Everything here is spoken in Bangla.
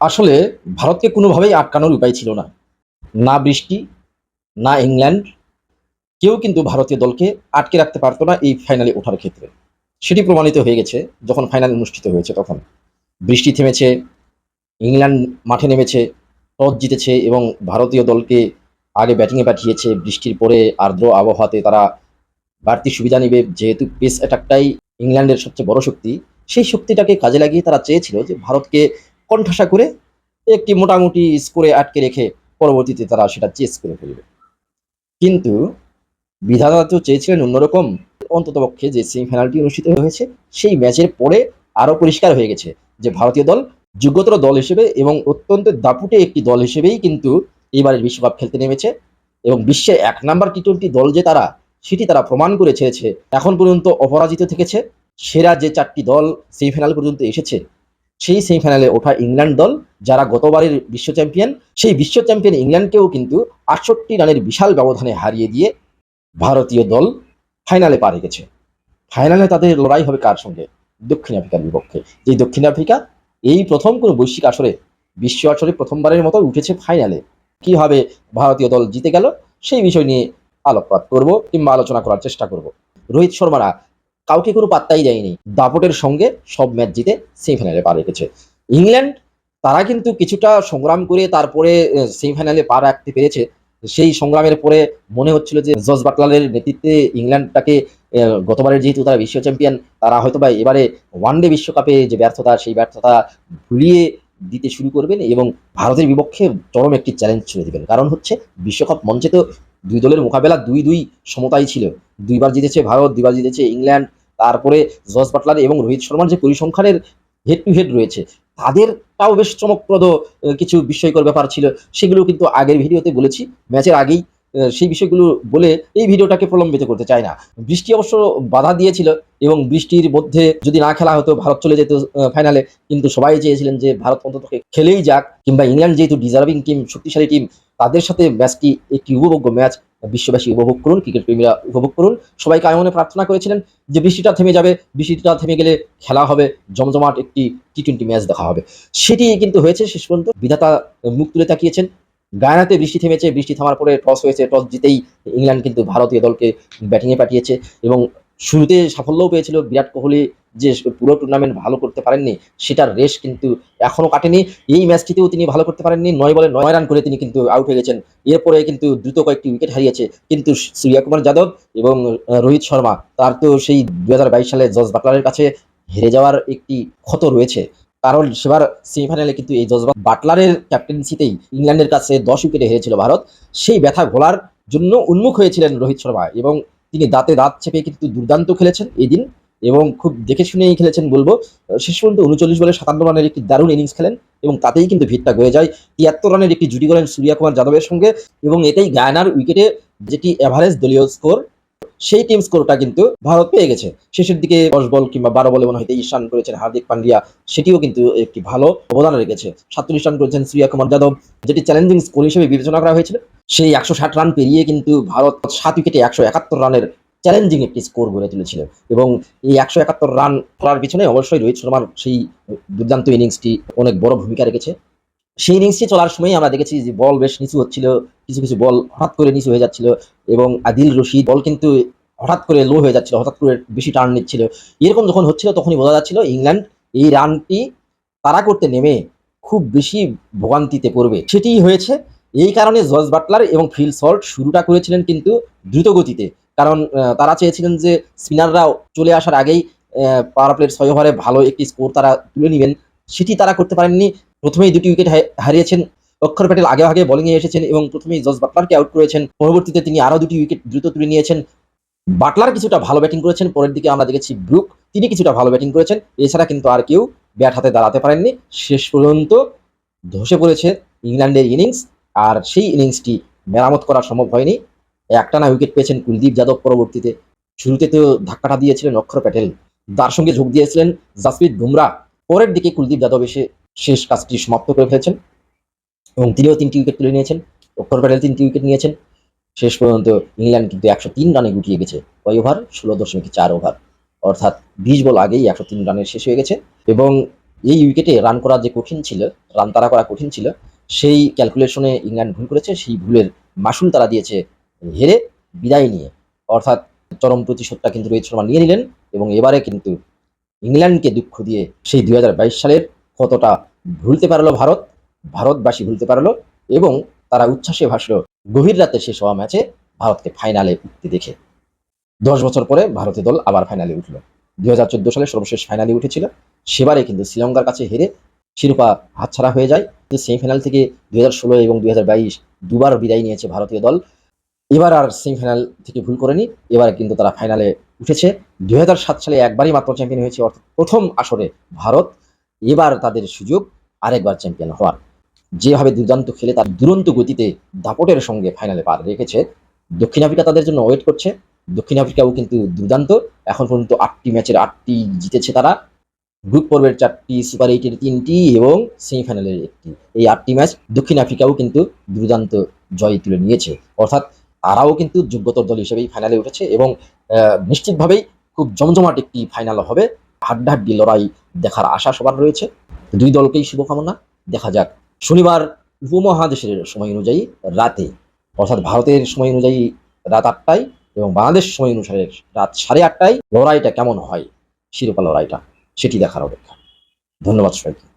আসলে ভারতকে কোনোভাবেই আটকানোর উপায় ছিল না। না বৃষ্টি, না ইংল্যান্ড, কেউ কিন্তু ভারতীয় দলকে আটকে রাখতে পারতো না এই ফাইনালে ওঠার ক্ষেত্রে। সেটি প্রমাণিত হয়ে গেছে যখন ফাইনাল অনুষ্ঠিত হয়েছে তখন। বৃষ্টি থেমেছে, ইংল্যান্ড মাঠে নেমেছে, টস জিতেছে এবং ভারতীয় দলকে আগে ব্যাটিংয়ে পাঠিয়েছে। বৃষ্টির পরে আর্দ্র আবহাওয়াতে তারা বাড়তি সুবিধা নেবে। যেহেতু পেস অ্যাটাকটাই ইংল্যান্ডের সবচেয়ে বড় শক্তি, সেই শক্তিটাকে কাজে লাগিয়ে তারা চেয়েছিল যে ভারতকে কণ্ঠাসা করে একটি মোটামুটি স্কোরে আটকে রেখে পরবর্তীতে তারা সেটা চেস করে ফেলবে। কিন্তু বিধাতা তো চেয়েছিলেন অন্যরকম। অন্ততপক্ষে যে সেমিফাইনালটি অনুষ্ঠিত হয়েছে, সেই ম্যাচের পরে আরও পরিষ্কার হয়ে গেছে যে ভারতীয় দল যোগ্যতর দল হিসেবে এবং অত্যন্ত দাপুটে একটি দল হিসেবেই কিন্তু এবারের বিশ্বকাপ খেলতে নেমেছে এবং বিশ্বের এক নাম্বার টি টোয়েন্টি দল যে তারা, সেটি তারা প্রমাণ করে ছেড়েছে। এখন পর্যন্ত অপরাজিত থেকেছে। সেরা যে চারটি দল সেমিফাইনাল পর্যন্ত এসেছে সেই সেমিফাইনালে ওঠা ইংল্যান্ড দল, যারা গতবারের বিশ্ব চ্যাম্পিয়ন সেই বিশ্ব চ্যাম্পিয়ন ইংল্যান্ডকেও কিন্তু আটষট্টি রানের বিশাল ব্যবধানে হারিয়ে দিয়ে ভারতীয় দল ফাইনালে পা রেখেছে। ফাইনালে তাদের লড়াই হবে কার সঙ্গে? দক্ষিণ আফ্রিকার বিপক্ষে। যে দক্ষিণ আফ্রিকা এই প্রথম কোনো বৈশ্বিক আসরে, বিশ্ব আসরে প্রথমবারের মতো উঠেছে ফাইনালে কীভাবে ভারতীয় দল জিতে গেল, সেই বিষয় নিয়ে আলোকপাত করব কিংবা আলোচনা করার চেষ্টা করব। রোহিত শর্মারা কাউকে কোনো পাত্তাই দেয়নি। দাপটের সঙ্গে সব ম্যাচ জিতে সেমিফাইনালে পা রেখেছে। ইংল্যান্ড, তারা কিন্তু কিছুটা সংগ্রাম করে তারপরে সেমিফাইনালে পা রাখতে পেরেছে। সেই সংগ্রামের পরে মনে হচ্ছিল যে জস বাটলারের নেতৃত্বে ইংল্যান্ডটাকে গতবারের যেহেতু তারা বিশ্ব চ্যাম্পিয়ন, তারা হয়তো বা এবারে ওয়ানডে বিশ্বকাপে যে ব্যর্থতা, সেই ব্যর্থতা ভুলিয়ে দিতে শুরু করবেন এবং ভারতের বিপক্ষে চরম একটি চ্যালেঞ্জ ছুড়ে দেবেন। কারণ হচ্ছে, বিশ্বকাপ মঞ্চে তো দুই দলের মোকাবেলা দুই দুই সমতাই ছিল। দুইবার জিতেছে ভারত, দুইবার জিতেছে ইংল্যান্ড তারপরে জস বাটলার এবং রোহিত শর্মার যে পরিসংখ্যানের হেড টু হেড রয়েছে, তাদেরটাও বেশ চমকপ্রদ কিছু বিস্ময়কর ব্যাপার ছিল। সেগুলো কিন্তু আগের ভিডিওতে বলেছি। ম্যাচের আগেই সেই বিষয়গুলো বলে এই ভিডিওটাকে প্রলম্বিত করতে চায় না। বৃষ্টি অবশ্য বাধা দিয়েছিল এবং বৃষ্টির মধ্যে যদি না খেলা হতো, ভারত চলে যেত ফাইনালে কিন্তু সবাই চেয়েছিলেন যে ভারত অন্তত খেলেই যাক, কিংবা ইংল্যান্ড যেহেতু ডিজার্ভিং টিম শক্তিশালী টিম তাদের সাথে ম্যাচটি একটি উপভোগ্য ম্যাচ। বিশ্ববাসী উপভোগ করুন, ক্রিকেট প্রেমীরা উপভোগ করুন। সবাই কায়মনে প্রার্থনা করেছিলেন যে বৃষ্টিটা থেমে যাবে, বৃষ্টিটা থেমে গেলে খেলা হবে, জমজমাট একটি টি টোয়েন্টি ম্যাচ দেখা হবে। সেটি কিন্তু হয়েছে শেষ পর্যন্ত। বিধাতা মুখ তুলে তাকিয়েছেন। গায়ানাতে বৃষ্টি থেমেছে, বৃষ্টি থামার পরে টস হয়েছে টস জিতেই ইংল্যান্ড কিন্তু ভারতীয় দলকে ব্যাটিংয়ে পাঠিয়েছে এবং শুরুতে সাফল্যও পেয়েছিল বিরাট কোহলি যে পুরো টুর্নামেন্ট ভালো করতে পারেননি, সেটার রেশ কিন্তু এখনও কাটেনি। এই ম্যাচটিতেও তিনি ভালো করতে পারেননি, নয় বলে নয় রান করে তিনি কিন্তু আউট হয়ে গেছেন। এরপরে কিন্তু দ্রুত কয়েকটি উইকেট হারিয়েছে কিন্তু সূর্যা কুমার যাদব এবং রোহিত শর্মা, তার তো সেই দুই হাজার বাইশ সালে জজ বাটলারের কাছে হেরে যাওয়ার একটি ক্ষত রয়েছে। কারণ সেবার সেমিফাইনালে কিন্তু এই জস বাটলারের ক্যাপ্টেন্সিতেই ইংল্যান্ডের কাছে দশ উইকেটে হেরেছিল ভারত। সেই ব্যথা ঘোলার জন্য উন্মুখ হয়েছিলেন রোহিত শর্মা এবং তিনি দাঁতে দাঁত চেপে কিন্তু দুর্দান্ত খেলেছেন এই দিন এবং খুব দেখে শুনেই খেলেছেন বলব। শেষ পর্যন্ত উনচল্লিশ বলে সাতান্ন রানের একটি দারুণ ইনিংস খেলেন এবং তাতেই কিন্তু ভিড়টা গয়ে যায়। তিয়াত্তর রানের একটি জুটি করেন সূর্যা কুমার যাদবের সঙ্গে এবং এটাই গায়নার উইকেটে যেটি অ্যাভারেজ দলীয় স্কোর, সেই টিম স্কোরটা কিন্তু ভারত পেয়ে গেছে। শেষের দিকে দশ বল কিংবা বারো বলে মনে হয় রান করেছেন হার্দিক পান্ডিয়া, সেটিও কিন্তু একটি ভালো অবদান রেখেছে। সাতচল্লিশ রান করেছেন সূর্যা কুমার যাদব, যেটি চ্যালেঞ্জিং স্কোর হিসেবে বিবেচনা করা হয়েছিল। সেই একশো ষাট রান পেরিয়ে কিন্তু ভারত সাত উইকেটে একশো একাত্তর রানের চ্যালেঞ্জিং একটি স্কোর গড়ে তুলেছিল। এবং এই একশো একাত্তর রান করার পিছনে অবশ্যই রোহিত শর্মার সেই দুর্দান্ত ইনিংসটি অনেক বড় ভূমিকা রেখেছে। সেই ইনিংসটি চলার সময় আমরা দেখেছি যে বল বেশ নিচু হচ্ছিল, কিছু কিছু বল হঠাৎ করে নিচু হয়ে যাচ্ছিল এবং আদিল রশিদ বল কিন্তু হঠাৎ করে লো হয়ে যাচ্ছিল, হঠাৎ করে বেশি টার্ন নিচ্ছিল। এরকম যখন হচ্ছিল তখনই বোঝা যাচ্ছিল ইংল্যান্ড এই রানটি তারা করতে নেমে খুব বেশি ভোগান্তিতে পড়বে। সেটিই হয়েছে। এই কারণে জর্জ বাটলার এবং ফিল সল্ট শুরুটা করেছিলেন কিন্তু দ্রুত গতিতে কারণ তারা চেয়েছিলেন যে স্পিনাররাও চলে আসার আগেই পাওয়ার প্লের ছয় ওভারে ভালো একটি স্কোর তারা তুলে নেবেন। সেটি তারা করতে পারেননি। প্রথমেই দুটি উইকেট হারিয়েছেন। অক্ষর প্যাটেল আগে আগে বোলিংয়ে এসেছেন এবং প্রথমেই জস বাটলারকে আউট করেছেন। পরবর্তীতে তিনি আরও দুটি উইকেট দ্রুত তুলে নিয়েছেন। বাটলার কিছুটা ভালো ব্যাটিং করেছেন। পরের দিকে আমরা দেখেছি ব্রুক, তিনি কিছুটা ভালো ব্যাটিং করেছেন। এছাড়া কিন্তু আর কেউ ব্যাট হাতে দাঁড়াতে পারেননি। শেষ পর্যন্ত ধসে পড়েছে ইংল্যান্ডের ইনিংস আর সেই ইনিংসটি মেরামত করা সম্ভব হয়নি। একটানা উইকেট পেয়েছেন কুলদীপ যাদব পরবর্তীতে। শুরুতে তো ধাক্কাটা দিয়েছিলেন অক্ষর প্যাটেল। তার সঙ্গে যোগ দিয়েছিলেন জাসপ্রীত বুমরা। পরের দিকে কুলদীপ যাদব এসে শেষ কাজটি সমাপ্ত করে ফেলেছেন এবং তিনিও তিনটি উইকেট তুলে নিয়েছেন। অক্ষর প্যাটেল তিনটি উইকেট নিয়েছেন। শেষ পর্যন্ত ইংল্যান্ড কিন্তু একশো তিন রানে গুটিয়ে গেছে। কয় ওভার ষোলো দশমিক চার ওভার অর্থাৎ বিশ বল আগেই একশো তিন রানের শেষ হয়ে গেছে। এবং এই উইকেটে রান করা যে কঠিন ছিল রান তারা করা কঠিন ছিল সেই ক্যালকুলেশনে ইংল্যান্ড ভুল করেছে, সেই ভুলের মাসুল তারা দিয়েছে হেরে বিদায় নিয়ে। অর্থাৎ চরম প্রতিশোধটা কিন্তু রোহিত শর্মা নিয়ে নিলেন এবং এবারে কিন্তু ইংল্যান্ডকে দুঃখ দিয়ে সেই দুই হাজার বাইশ সালের কতটা ভুলতে পারল ভারত, ভারতবাসী ভুলতে পারল এবং তারা উচ্ছ্বাসে ভাসল গভীর রাতে শেষ হওয়া ম্যাচে ভারতকে ফাইনালে উঠতে দেখে। দশ বছর পরে ভারতীয় দল আবার ফাইনালে উঠল। দুই সালে সর্বশেষ ফাইনালে উঠেছিল। সেবারে কিন্তু শ্রীলঙ্কার কাছে হেরে শিরোপা হাতছাড়া হয়ে যায়। সেমিফাইনাল থেকে দুই হাজার ষোলো এবং দুই হাজার বাইশ দুবার বিদায় নিয়েছে ভারতীয় দল। এবার আর সেমিফাইনাল থেকে ভুল করেনি। এবার কিন্তু তারা ফাইনালে উঠেছে। দুই হাজার সাত সালে একবারই মাত্র চ্যাম্পিয়ন হয়েছে অর্থাৎ প্রথম আসরে ভারত। এবার তাদের সুযোগ আরেকবার চ্যাম্পিয়ন হওয়ার। যেভাবে দুর্দান্ত খেলে তার দুরন্ত গতিতে দাপটের সঙ্গে ফাইনালে পার রেখেছে। দক্ষিণ আফ্রিকা তাদের জন্য ওয়েট করছে। দক্ষিণ আফ্রিকাও কিন্তু দুর্দান্ত। এখন পর্যন্ত আটটি ম্যাচের আটটি জিতেছে তারা। গ্রুপ পর্বের চারটি সুপার এইটের তিনটি এবং সেমিফাইনালের একটি। এই আটটি ম্যাচ দক্ষিণ আফ্রিকাও কিন্তু দুর্দান্ত জয় তুলে নিয়েছে। অর্থাৎ তারাও কিন্তু যোগ্যতর দল হিসেবেই ফাইনালে উঠেছে এবং নিশ্চিতভাবেই খুব জমজমাট একটি ফাইনাল হবে। হাড্ডাহাড্ডি লড়াই দেখার আশা সবার রয়েছে। দুই দলকেই শুভকামনা। দেখা যাক শনিবার উপমহাদেশের সময় অনুযায়ী রাতে, অর্থাৎ ভারতের সময় অনুযায়ী রাত আটটায় এবং বাংলাদেশ সময় অনুসারে রাত সাড়ে আটটায় লড়াইটা কেমন হয়? শিরোপা লড়াইটা। সেটি দেখার অপেক্ষা। ধন্যবাদ সবাইকে।